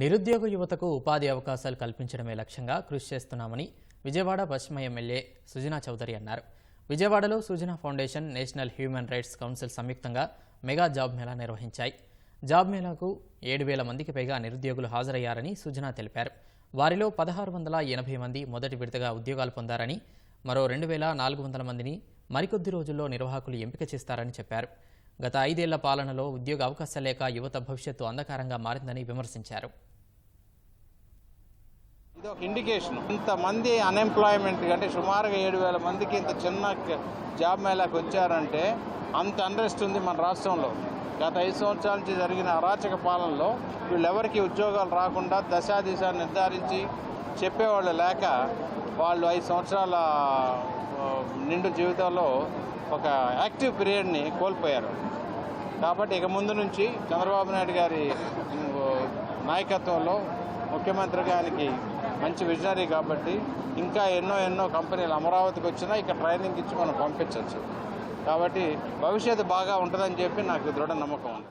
నిరుద్యోగ యువతకు ఉపాధి అవకాశాలు కల్పించడమే లక్ష్యంగా కృషి చేస్తున్నామని విజయవాడ పశ్చిమ ఎమ్మెల్యే సుజనా చౌదరి అన్నారు. విజయవాడలో Sujana foundation national human rights council సంయుక్తంగా మెగా జాబ్ మేళా నిర్వహించాయి. జాబ్ మేళాకు ఏడు వేల మందికి పైగా నిరుద్యోగులు హాజరయ్యారని సుజనా తెలిపారు. వారిలో పదహారు వందల ఎనభై మంది మొదటి విడతగా ఉద్యోగాలు పొందారని మరో రెండు వేల నాలుగు వందల మందిని మరికొద్ది రోజుల్లో నిర్వాహకులు ఎంపిక చేస్తారని చెప్పారు. గత ఐదేళ్ళ పాలనలో ఉద్యోగ అవకాశాలు లేక యువత భవిష్యత్తు అంధకారంగా మారిందని విమర్శించారు. ఇది ఒక ఇండికేషన్ ఇంతమంది అన్ఎంప్లాయ్మెంట్ అంటే సుమారుగా ఏడు వేల మందికి ఇంత చిన్న జాబ్ మేళాకి వచ్చారంటే అంత అన్రెస్ట్ ఉంది మన రాష్ట్రంలో. గత ఐదు సంవత్సరాల నుంచి జరిగిన అరాచక పాలనలో వీళ్ళెవరికి ఉద్యోగాలు రాకుండా దశాదిశ నిర్ధారించి చెప్పేవాళ్ళు లేక వాళ్ళు ఐదు సంవత్సరాల నిండు జీవితంలో ఒక యాక్టివ్ పీరియడ్ని కోల్పోయారు. కాబట్టి ఇక ముందు నుంచి చంద్రబాబు నాయుడు గారి నాయకత్వంలో ముఖ్యమంత్రి గారికి మంచి విజనరీ కాబట్టి ఇంకా ఎన్నో ఎన్నో కంపెనీలు అమరావతికి వచ్చినా ఇక్కడ ట్రైనింగ్ ఇచ్చి మనం పంపించవచ్చు కాబట్టి భవిష్యత్తు బాగా ఉంటుందని చెప్పి నాకు దృఢ నమ్మకం ఉంది.